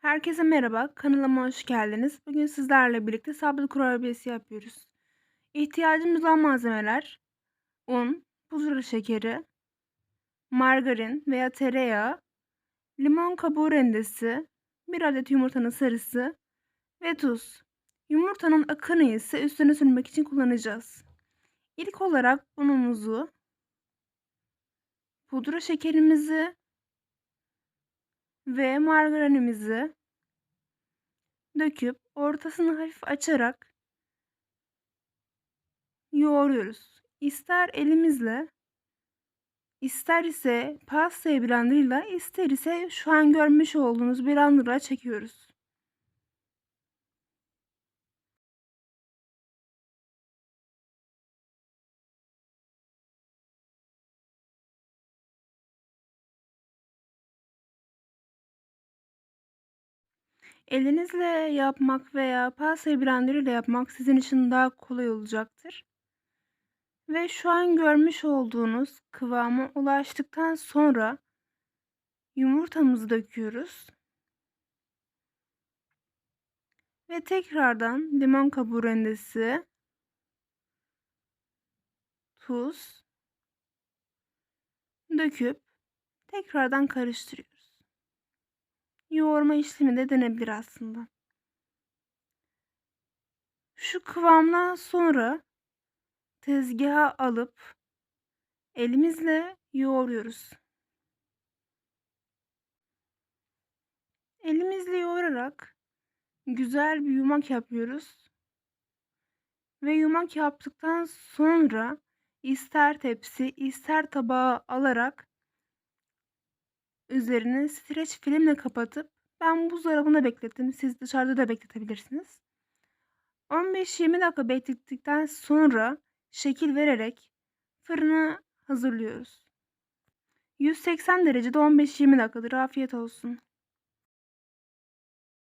Herkese merhaba, kanalıma hoş geldiniz. Bugün sizlerle birlikte sabit kurabiyesi yapıyoruz. İhtiyacımız olan malzemeler un, pudra şekeri, margarin veya tereyağı, limon kabuğu rendesi, bir adet yumurtanın sarısı ve tuz. Yumurtanın akını ise üstüne sürmek için kullanacağız. İlk olarak unumuzu, pudra şekerimizi ve margarinimizi döküp ortasını hafif açarak yoğuruyoruz. İster elimizle, ister ise pasta blenderıyla, ister ise şu an görmüş olduğunuz blenderla çekiyoruz. Elinizle yapmak veya pasta blender ile yapmak sizin için daha kolay olacaktır. Ve şu an görmüş olduğunuz kıvama ulaştıktan sonra yumurtamızı döküyoruz. Ve tekrardan limon kabuğu rendesi, tuz döküp tekrardan karıştırıyoruz. Yoğurma işlemi de denebilir aslında. Şu kıvamdan sonra tezgaha alıp elimizle yoğuruyoruz. Elimizle yoğurarak güzel bir yumak yapıyoruz. Ve yumak yaptıktan sonra ister tepsi ister tabağa alarak üzerini streç filmle kapatıp ben buzdolabında beklettim. Siz dışarıda da bekletebilirsiniz. 15-20 dakika beklettikten sonra şekil vererek fırına hazırlıyoruz. 180 derecede 15-20 dakikadır. Afiyet olsun.